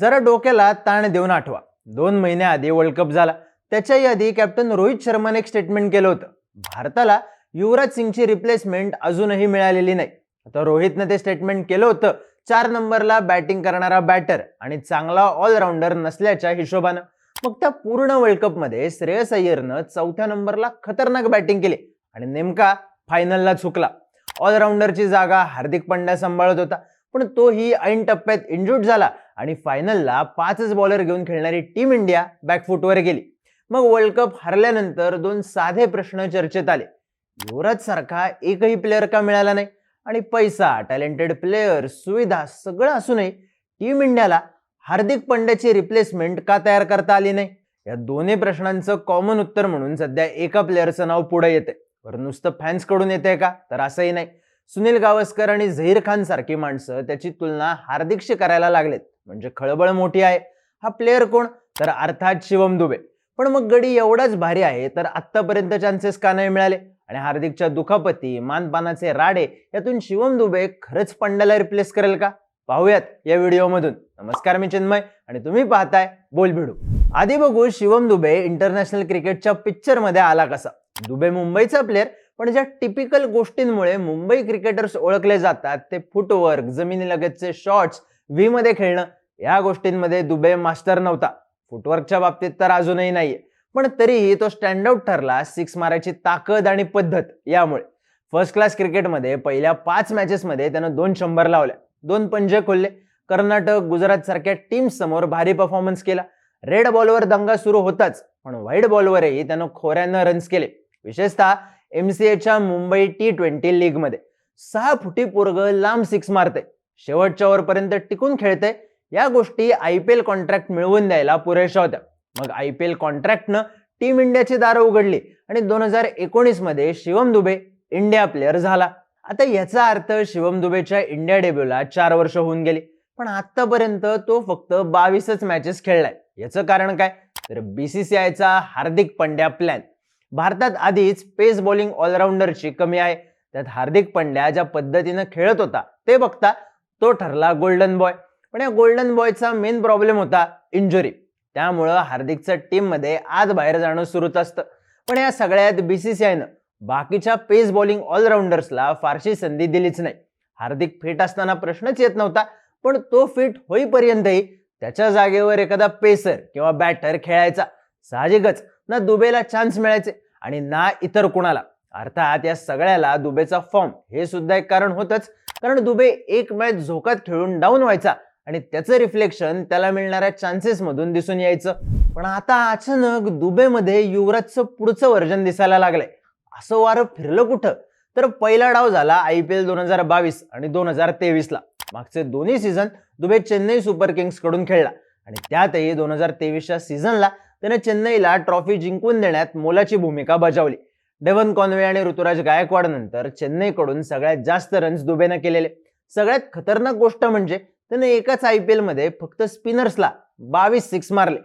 जरा डोक्याला ताण देऊन आठवा. दोन महिन्याआधी वर्ल्ड कप झाला. त्याच्याही आधी कॅप्टन रोहित शर्माने एक स्टेटमेंट केलं होतं. भारताला युवराज सिंगची रिप्लेसमेंट अजूनही मिळालेली नाही. आता रोहितनं ते स्टेटमेंट केलं होतं. चार नंबरला बॅटिंग करणारा बॅटर आणि चांगला ऑलराऊंडर नसल्याच्या हिशोबानं. मग त्या पूर्ण वर्ल्ड कपमध्ये श्रेयस अय्यरनं चौथ्या नंबरला खतरनाक बॅटिंग केली आणि नेमका फायनलला चुकला. ऑलराऊंडरची जागा हार्दिक पंड्या सांभाळत होता. पण तोही ऐन टप्प्यात इंजुर्ड झाला. आणि फायनलला पाचच बॉलर घेऊन खेळणारी टीम इंडिया बॅकफुटवर गेली. मग वर्ल्ड कप हरल्यानंतर दोन साधे प्रश्न चर्चेत आले. युवराज सारखा एकही प्लेअर का मिळाला नाही? आणि पैसा टॅलेंटेड प्लेअर सुविधा सगळं असूनही टीम इंडियाला हार्दिक पंड्याची रिप्लेसमेंट का तयार करता आली नाही? या दोन्ही प्रश्नांचं कॉमन उत्तर म्हणून सध्या एका प्लेअरचं नाव पुढे येते बरं नुसतं फॅन्सकडून येते का? तर असंही नाही. सुनील गावस्कर आणि झहीर खान सारखी माणसं त्याची तुलना हार्दिकशी करायला लागलेत. म्हणजे खळबळ मोठी आहे. हा प्लेअर कोण? तर अर्थात शिवम दुबे. पण मग गडी एवढाच भारी आहे तर आत्तापर्यंत चान्सेस का नाही मिळाले? आणि हार्दिकच्या दुखापती मानपानाचे राडे यातून शिवम दुबे खरंच पंड्याला रिप्लेस करेल का? पाहूयात या व्हिडिओमधून. नमस्कार मी चिन्मय आणि तुम्ही पाहताय बोल भिडू आधी बघू शिवम दुबे इंटरनॅशनल क्रिकेटच्या पिक्चरमध्ये आला कसा. दुबे मुंबईचा प्लेअर पण ज्या टिपिकल गोष्टींमुळे मुंबई क्रिकेटर्स ओळखले जातात ते फुटवर्क जमिनीलगतचे शॉट्स व्ही मध्ये खेळणं या गोष्टींमध्ये दुबे मास्टर नव्हता. फुटवर्कच्या बाबतीत तर अजूनही नाहीये. पण तरीही तो स्टँडआउट ठरला सिक्स मारायची ताकद आणि पद्धत यामुळे. फर्स्ट क्लास क्रिकेटमध्ये पहिल्या पाच मॅचेसमध्ये त्यानं दोन शंभर लावल्या. दोन पंजे खोलले. कर्नाटक गुजरात सारख्या टीम्स समोर भारी परफॉर्मन्स केला. रेड बॉलवर दंगा सुरू होताच पण व्हाईट बॉलवरही त्यानं खोऱ्यानं रन्स केले. विशेषतः एमसीएच्या मुंबई टी ट्वेंटी लीगमध्ये सहा फुटी पोरग लांब सिक्स मारते शेवटच्या ओव्हरपर्यंत टिकून खेळते या गोष्टी आय पी एल कॉन्ट्रॅक्ट मिळवून द्यायला पुरेशा होत्या. मग आय पी एल कॉन्ट्रॅक्टनं टीम इंडियाची दारं उघडली आणि दोन हजार एकोणीसमध्ये शिवम दुबे इंडिया प्लेअर झाला. आता याचा अर्थ शिवम दुबेच्या इंडिया डेब्यूला चार वर्ष होऊन गेली. पण आतापर्यंत तो फक्त बावीसच मॅचेस खेळलाय. याचं कारण काय? तर बीसीसीआयचा हार्दिक पंड्या प्लॅन भारतात आधीच पेस बॉलिंग ऑलराऊंडरची कमी आहे. त्यात हार्दिक पंड्या ज्या पद्धतीनं खेळत होता ते बघता तो ठरला गोल्डन बॉय पण या गोल्डन बॉयचा मेन प्रॉब्लेम होता इंजुरी त्यामुळं हार्दिकचं टीममध्ये आज बाहेर जाणं सुरूच असतं. पण या सगळ्यात बीसीसीआयनं बाकीच्या पेस बॉलिंग ऑलराऊंडर्सला फारशी संधी दिलीच नाही. हार्दिक फिट असताना प्रश्नच येत नव्हता पण तो फिट होईपर्यंतही त्याच्या जागेवर एखादा पेसर किंवा बॅटर खेळायचा. साहजिकच ना दुबेला चान्स मिळायचे आणि ना इतर कुणाला. अर्थात या सगळ्याला दुबेचा फॉर्म हे सुद्धा एक कारण होतंच. कारण दुबे एक मॅच झोकात खेळून डाऊन व्हायचा. आणि त्याचं रिफ्लेक्शन त्याला मिळणाऱ्या चान्सेस मधून दिसून यायचं. पण आता अचानक दुबेमध्ये युवराजचं पुढचं वर्जन दिसायला लागलंय. असं वारं फिरलं कुठं? तर पहिला डाव झाला आय पी एल दोन हजार बावीस आणि दोन हजार तेवीसला. मागचे दोन्ही सीझन दुबे चेन्नई सुपर किंग्सकडून खेळला. आणि त्यातही दोन हजार तेवीसच्या सीझनला त्याने चेन्नईला ट्रॉफी जिंकून देण्यात मोलाची भूमिका बजावली. डेव्हन कॉन्वे आणि ऋतुराज गायकवाड नंतर चेन्नईकडून सगळ्यात जास्त रन्स दुबेनं केलेले. सगळ्यात खतरनाक गोष्ट म्हणजे त्याने एकाच आय पी एलमध्ये फक्त स्पिनर्सला बावीस सिक्स मारले.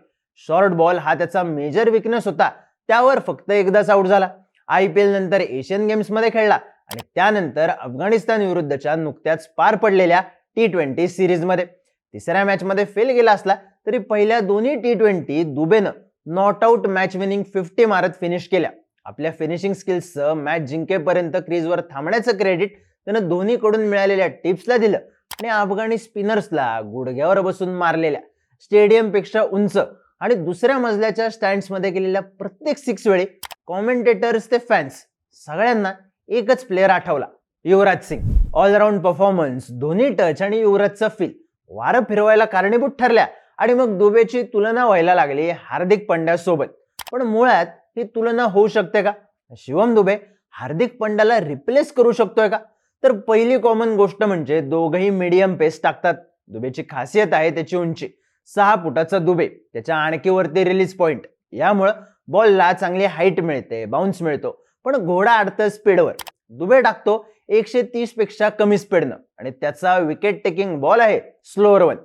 शॉर्ट बॉल हा त्याचा मेजर विकनेस होता. त्यावर फक्त एकदाच आउट झाला. आय पी एल नंतर एशियन गेम्समध्ये खेळला आणि त्यानंतर अफगाणिस्तान विरुद्धच्या नुकत्याच पार पडलेल्या टी ट्वेंटी सिरीजमध्ये तिसऱ्या मॅचमध्ये फेल गेला असला तरी पहिल्या दोन्ही T twenty दुबेनं not out match winning fifty मारत फिनिश केल्या. आपल्या फिनिशिंग स्किल्सचं मॅच जिंकेपर्यंत क्रीजवर थांबण्याचं क्रेडिट त्यानं दोन्हीकडून मिळालेल्या टिप्सला दिलं. आणि अफगाणी स्पिनर्सला गुडघ्यावर बसून मारलेल्या स्टेडियमपेक्षा उंच आणि दुसऱ्या मजल्याच्या स्टँड्समध्ये केलेल्या प्रत्येक सिक्स वेळी कॉमेंटेटर्स ते फॅन्स सगळ्यांना एकच प्लेअर आठवला युवराज सिंग. ऑलराऊंड परफॉर्मन्स दोन्ही टच आणि युवराजचं फील वारं फिरवायला कारणीभूत ठरल्या आणि मग दुबेची तुलना व्हायला लागली हार्दिक पंड्यासोबत. पण मुळात ही तुलना होऊ शकते का? शिवम दुबे हार्दिक पंड्याला रिप्लेस करू शकतोय का? तर पहिली कॉमन गोष्ट म्हणजे दोघही मीडियम पेस टाकतात. दुबेची खासियत आहे त्याची उंची. सहा फुटाचा दुबे त्याच्या आणखीवरती रिलीज पॉइंट यामुळं बॉलला चांगली हाईट मिळते बाउन्स मिळतो. पण घोडा अडतं स्पीडवर दुबे टाकतो एकशे तीसपेक्षा कमी स्पीडनं आणि त्याचा विकेट टेकिंग बॉल आहे स्लोअर वन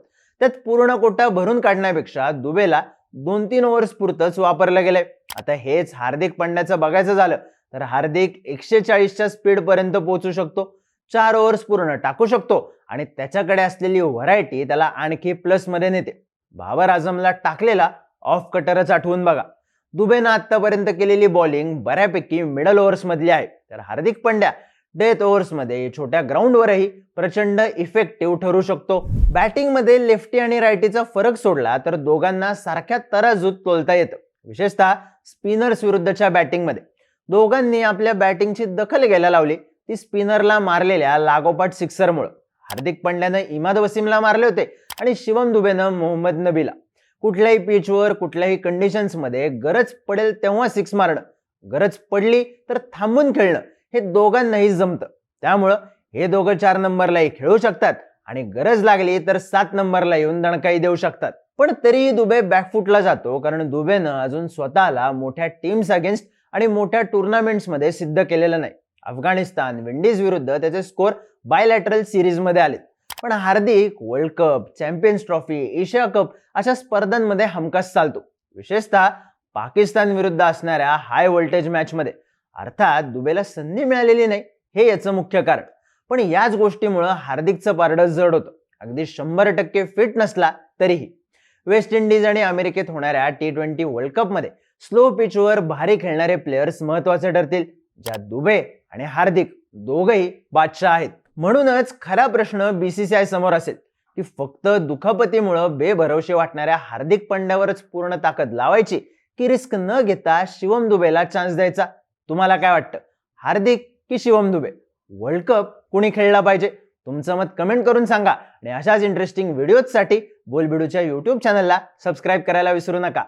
त्यात पूर्ण कोटा भरून काढण्यापेक्षा दुबेला दोन तीन ओव्हर्स पुरतच वापरलं गेलंय. आता हेच हार्दिक पंड्याचं बघायचं झालं तर हार्दिक एकशे चाळीसच्या स्पीडपर्यंत पोहोचू शकतो. चार ओव्हर्स पूर्ण टाकू शकतो आणि त्याच्याकडे असलेली व्हरायटी त्याला आणखी प्लसमध्ये नेते. बाबर आझमला टाकलेला ऑफ कटरच आठवून बघा. दुबेनं आत्तापर्यंत केलेली बॉलिंग बऱ्यापैकी मिडल ओव्हर्समधली आहे. तर हार्दिक पंड्या डेथ ओव्हर्समध्ये छोट्या ग्राउंडवरही प्रचंड इफेक्टिव्ह ठरू शकतो. बॅटिंगमध्ये लेफ्टी आणि रायटीचा फरक सोडला तर दोघांना सारख्या तराजूत तोलता येतं. विशेषतः स्पिनर्स विरुद्धच्या बॅटिंगमध्ये दोघांनी आपल्या बॅटिंगची दखल घ्यायला लावली. ती स्पिनरला मारलेल्या लागोपाठ सिक्सरमुळं हार्दिक पंड्यानं इमाद वसीमला मारले होते आणि शिवम दुबेनं मोहम्मद नबीला. कुठल्याही पिचवर कुठल्याही कंडिशन्समध्ये गरज पडेल तेव्हा सिक्स मारणं. गरज पडली तर थांबून खेळणं हे दोघांनाही जमतं. त्यामुळं हे दोघं चार नंबरलाही खेळू शकतात आणि गरज लागली तर सात नंबरला येऊन दणकाई देऊ शकतात. पण तरीही दुबे बॅकफुटला जातो कारण दुबेनं अजून स्वतःला मोठ्या टीम्स अगेन्स्ट आणि मोठ्या टुर्नामेंट्समध्ये सिद्ध केलेलं नाही. अफगाणिस्तान विंडीज विरुद्ध त्याचे स्कोर बायलॅटरल सिरीजमध्ये आलेत. पण Hardik world cup champions trophy Asia cup अशा स्पर्धांमध्ये हमखास चालतो. विशेषतः पाकिस्तान विरुद्ध असणाऱ्या हाय व्होल्टेज मॅचमध्ये अर्थात दुबेला संधी मिळालेली नाही हे याचं मुख्य कारण. पण याच गोष्टीमुळं हार्दिकचं पारडं जड होतं. अगदी शंभर टक्के फिट नसला तरीही. वेस्ट इंडिज आणि अमेरिकेत होणाऱ्या टी ट्वेंटी वर्ल्ड कपमध्ये स्लो पिचवर भारी खेळणारे प्लेयर्स महत्त्वाचे ठरतील ज्यात दुबे आणि हार्दिक दोघही बादशाह आहेत. म्हणूनच खरा प्रश्न बीसीसीआय समोर असेल की फक्त दुखापतीमुळं बेभरवशे वाटणाऱ्या हार्दिक पंड्यावरच पूर्ण ताकद लावायची की रिस्क न घेता शिवम दुबेला चान्स द्यायचा? तुम्हाला काय वाटतं? हार्दिक की शिवम दुबे? वर्ल्ड कप कुणी खेळला पाहिजे? तुमचं मत कमेंट करून सांगा. आणि अशाच इंटरेस्टिंग व्हिडिओजसाठी बोलबिडूच्या युट्यूब चॅनलला सबस्क्राईब करायला विसरू नका.